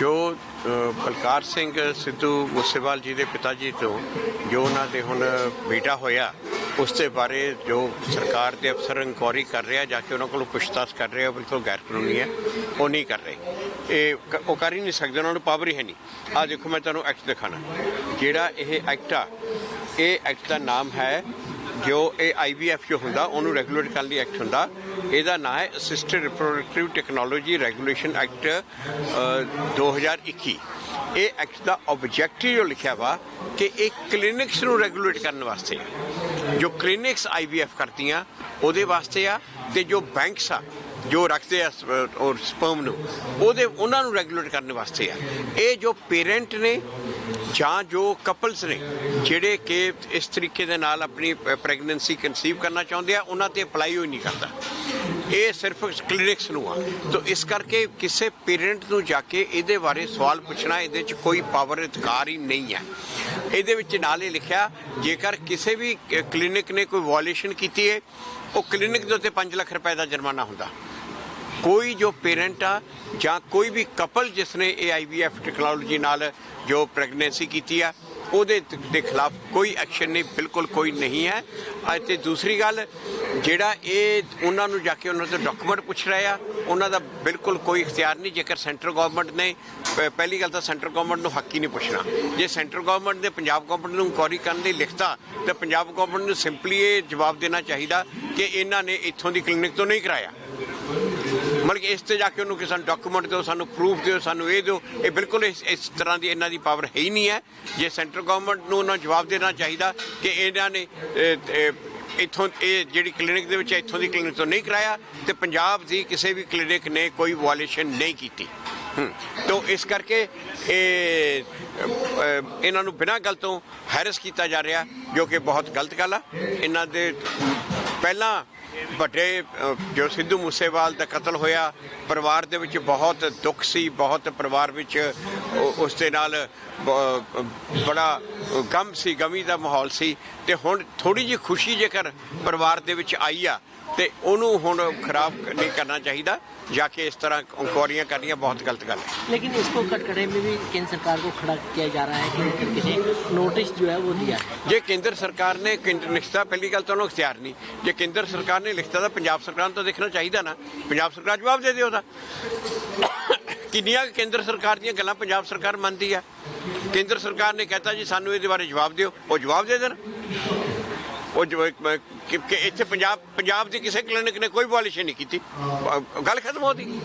ਜੋ ਅ, ਬਲਕਾਰ ਸਿੰਘ ਸਿੱਧੂ ਮੂਸੇਵਾਲ ਜੀ ਦੇ ਪਿਤਾ ਜੀ ਤੋਂ ਜੋ ਉਹਨਾਂ ਦੇ ਹੁਣ ਬੇਟਾ ਹੋਇਆ ਉਸ ਦੇ ਬਾਰੇ ਜੋ ਸਰਕਾਰ ਦੇ ਅਫਸਰ ਇਨਕੁਆਰੀ ਕਰ ਰਿਹਾ ਜਾ ਕੇ ਉਹਨਾਂ ਕੋਲੋਂ ਪੁੱਛਤਾਛ ਕਰ ਰਿਹਾ ਬਿਲਕੁਲ ਗੈਰ ਕਾਨੂੰਨੀ ਹੈ ਉਹ ਨਹੀਂ ਕਰ ਰਹੇ। ਇਹ ਉਹ ਕਰ ਹੀ ਨਹੀਂ ਸਕਦੇ ਉਹਨਾਂ ਨੂੰ ਪਾਵਰ ਹੀ ਹੈ ਨਹੀਂ। ਆ ਦੇਖੋ ਮੈਂ ਤੁਹਾਨੂੰ ਐਕਟ ਦਿਖਾਣਾ ਜਿਹੜਾ ਇਹ ਐਕਟ ਆ ਇਹ ਐਕਟ ਦਾ ਨਾਮ ਹੈ ਜੋ ਇਹ ਆਈਵੀਐਫ ਜੋ ਹੁੰਦਾ, ਉਹਨੂੰ ਰੈਗੂਲੇਟ ਕਰਨ ਲਈ ਐਕਟ ਹੁੰਦਾ। ਇਹਦਾ ਨਾਮ ਹੈ assisted reproductive technology regulation act 2021 ਇਹ ਐਕਟ ਦਾ ਆਬਜੈਕਟਿਵ ਜੋ ਲਿਖਿਆ ਵਾ, ਕਿ ਇਹ ਕਲੀਨਿਕਸ ਨੂੰ ਰੈਗੂਲੇਟ ਕਰਨ ਵਾਸਤੇ। ਜੋ ਕਲੀਨਿਕਸ ਆਈਵੀਐਫ ਕਰਦੀਆਂ, ਉਹਦੇ ਵਾਸਤੇ ਆ, ਤੇ ਜੋ ਬੈਂਕਸ ਆ, ਜੋ ਰੱਖਦੇ ਆ ਸ- ਔਰ ਸਪਰਮ ਨੂੰ, ਉਹਦੇ, ਉਹਨਾਂ ਨੂੰ ਰੈਗੂਲੇਟ ਕਰਨ ਵਾਸਤੇ ਆ। ਇਹ ਜੋ ਪੇਰੈਂਟ ਨੇ ਜਾਂ ਜੋ ਕਪਲਸ ਨੇ ਜਿਹੜੇ ਕਿ ਇਸ ਤਰੀਕੇ ਦੇ ਨਾਲ ਆਪਣੀ ਪ੍ਰੈਗਨੈਂਸੀ ਕਨਸੀਵ ਕਰਨਾ ਚਾਹੁੰਦੇ ਆ, ਉਹਨਾਂ ਤੇ ਅਪਲਾਈ ਹੋਈ ਨਹੀਂ ਕਰਦਾ। ਇਹ ਸਿਰਫ ਕਲੀਨਿਕਸ ਨੂੰ ਆ। ਤਾਂ ਇਸ ਕਰਕੇ ਕਿਸੇ ਪੇਰੈਂਟ ਨੂੰ ਜਾ ਕੇ ਇਹਦੇ ਬਾਰੇ ਸਵਾਲ ਪੁੱਛਣਾ ਇਹਦੇ 'ਚ ਕੋਈ ਪਾਵਰ ਅਧਿਕਾਰ ਹੀ ਨਹੀਂ ਹੈ ਇਹਦੇ ਵਿੱਚ ਨਾਲ ਇਹ ਲਿਖਿਆ, ਜੇਕਰ ਕਿਸੇ ਵੀ ਕਲੀਨਿਕ ਨੇ ਕੋਈ ਵਾਇਓਲੇਸ਼ਨ ਕੀਤੀ ਹੈ ਉਹ ਕਲੀਨਿਕ ਦੇ ਉੱਤੇ 5 ਲੱਖ ਰੁਪਏ ਦਾ ਜੁਰਮਾਨਾ ਹੁੰਦਾ। ਕੋਈ ਜੋ ਪੇਰੈਂਟ ਆ ਜਾਂ ਕੋਈ ਵੀ ਕਪਲ ਜਿਸ ਨੇ ਇਹ ਆਈਵੀਐਫ ਟੈਕਨੋਲੋਜੀ ਨਾਲ ਜੋ ਪ੍ਰੈਗਨੈਂਸੀ ਕੀਤੀ ਆ, ਉਹਦੇ ਤ- ਦੇ ਖਿਲਾਫ ਕੋਈ ਐਕਸ਼ਨ ਨਹੀਂ, ਬਿਲਕੁਲ ਕੋਈ ਨਹੀਂ ਹੈ। ਅਤੇ ਦੂਸਰੀ ਗੱਲ, ਜਿਹੜਾ ਇਹ ਉਹਨਾਂ ਨੂੰ ਜਾ ਕੇ ਉਹਨਾਂ ਤੋਂ ਡਾਕੂਮੈਂਟ ਪੁੱਛ ਰਹੇ ਆ, ਉਹਨਾਂ ਦਾ ਬਿਲਕੁਲ ਕੋਈ ਇਖਤਿਆਰ ਨਹੀਂ, ਜੇਕਰ ਸੈਂਟਰ ਗਵਰਨਮੈਂਟ ਨੇ ਪਹਿਲੀ ਗੱਲ ਤਾਂ ਸੈਂਟਰ ਗਵਰਨਮੈਂਟ ਨੂੰ ਹੱਕ ਹੀ ਨਹੀਂ ਪੁੱਛਣਾ। ਜੇ ਸੈਂਟਰ ਗਵਰਨਮੈਂਟ ਨੇ ਪੰਜਾਬ ਗਵਰਨਮੈਂਟ ਨੂੰ ਇਨਕੁਆਰੀ ਕਰਨ ਲਈ ਲਿਖਤਾ, ਤਾਂ ਪੰਜਾਬ ਗਵਰਨਮੈਂਟ ਨੂੰ ਸਿੰਪਲੀ ਇਹ ਜਵਾਬ ਦੇਣਾ ਚਾਹੀਦਾ ਕਿ ਇਹਨਾਂ ਨੇ ਇੱਥੋਂ ਦੀ ਕਲੀਨਿਕ ਤੋਂ ਨਹੀਂ ਕਰਾਇਆ। ਮਤਲਬ ਕਿ ਇਸ ਤੇ ਜਾ ਕੇ ਉਹਨੂੰ ਕਿ ਸਾਨੂੰ ਡਾਕੂਮੈਂਟ ਦਿਓ, ਸਾਨੂੰ ਪ੍ਰੂਫ ਦਿਓ, ਸਾਨੂੰ ਇਹ ਦਿਓ, ਇਹ ਬਿਲਕੁਲ ਇਸ ਇਸ ਤਰ੍ਹਾਂ ਦੀ ਇਹਨਾਂ ਦੀ ਪਾਵਰ ਹੈ ਹੀ ਨਹੀਂ ਹੈ। ਜੇ ਸੈਂਟਰ ਗਵਰਨਮੈਂਟ ਨੂੰ ਉਹਨਾਂ ਨੂੰ ਜਵਾਬ ਦੇਣਾ ਚਾਹੀਦਾ ਕਿ ਇਹਨਾਂ ਨੇ ਇੱਥੋਂ, ਇਹ ਜਿਹੜੀ ਕਲੀਨਿਕ ਦੇ ਵਿੱਚ ਇੱਥੋਂ ਦੀ ਕਲੀਨਿਕ ਤੋਂ ਨਹੀਂ ਕਰਾਇਆ ਤੇ ਪੰਜਾਬ ਦੀ ਕਿਸੇ ਵੀ ਕਲੀਨਿਕ ਨੇ ਕੋਈ ਵਾਇਓਲੇਸ਼ਨ ਨਹੀਂ ਕੀਤੀ। ਹੂੰ। ਇਸ ਕਰਕੇ ਇਹ ਇਹਨਾਂ ਨੂੰ ਬਿਨਾਂ ਗੱਲ ਤੋਂ ਹੈਰਸ ਕੀਤਾ ਜਾ ਰਿਹਾ, ਜੋ ਕਿ ਬਹੁਤ ਗਲਤ ਗੱਲ ਆ। ਇਹਨਾਂ ਦੇ ਪਹਿਲਾਂ ਵੱਡੇ ਜੋ ਸਿੱਧੂ ਮੂਸੇਵਾਲ ਦਾ ਕਤਲ ਹੋਇਆ, ਪਰਿਵਾਰ ਦੇ ਵਿੱਚ ਬਹੁਤ ਦੁੱਖ ਸੀ, ਬਹੁਤ ਪਰਿਵਾਰ ਵਿੱਚ ਉ- ਉਸ ਦੇ ਨਾਲ ਬੜਾ ਗਮ ਸੀ, ਗਮੀ ਦਾ ਮਾਹੌਲ ਸੀ। ਤੇ ਹੁਣ ਥੋੜੀ ਜਿਹੀ ਖੁਸ਼ੀ ਜੇਕਰ ਪਰਿਵਾਰ ਦੇ ਵਿੱਚ ਆਈ ਆ ਤੇ ਉਹਨੂੰ ਹੁਣ ਖਰਾਬ ਨਹੀਂ ਕਰਨਾ ਚਾਹੀਦਾ ਜਾ ਕੇ ਇਸ ਤਰ੍ਹਾਂ ਇਨਕੁਆਰੀਆਂ ਕਰਨੀਆਂ ਬਹੁਤ ਗਲਤ ਗੱਲ ਹੈ लेकिन इसको कटघरे में भी केंद्र सरकार को खड़ा किया जा रहा है कि किसी नोटिस जो है वो दिया है ਜੇ ਕੇਂਦਰ ਸਰਕਾਰ ਨੇ ਕੇਂਦਰ ਲਿਖਤਾ ਪਹਿਲੀ ਗੱਲ ਤਾਂ ਉਹਨੂੰ ਇਖਤਿਆਰ ਨਹੀਂ ਜੇ ਕੇਂਦਰ ਸਰਕਾਰ ਨੇ ਲਿਖਤਾ ਤਾਂ ਪੰਜਾਬ ਸਰਕਾਰ ਨੂੰ ਤਾਂ ਦੇਖਣਾ ਚਾਹੀਦਾ ਨਾ ਪੰਜਾਬ ਸਰਕਾਰ ਜਵਾਬ ਦੇ ਦੇ ਉਹਦਾ ਕਿੰਨੀਆਂ ਕੁ ਕੇਂਦਰ ਸਰਕਾਰ ਦੀਆਂ ਗੱਲਾਂ ਪੰਜਾਬ ਸਰਕਾਰ ਮੰਨਦੀ ਆ ਕੇਂਦਰ ਸਰਕਾਰ ਨੇ ਕਹਿਤਾ ਜੀ ਸਾਨੂੰ ਇਹਦੇ ਬਾਰੇ ਜਵਾਬ ਦਿਓ ਉਹ ਜਵਾਬ ਦੇ ਦੇਣ ਉਹ ਜੋ ਇੱਕ ਮੈਂ- ਕਿ ਕਿ ਇੱਥੇ ਪੰਜਾਬ ਪੰਜਾਬ ਦੀ ਕਿਸੇ ਕਲੀਨਿਕ ਨੇ ਕੋਈ ਵਾਇਓਲੇਸ਼ਨ ਨਹੀਂ ਕੀਤੀ। ਗੱਲ ਖਤਮ ਹੋਦੀ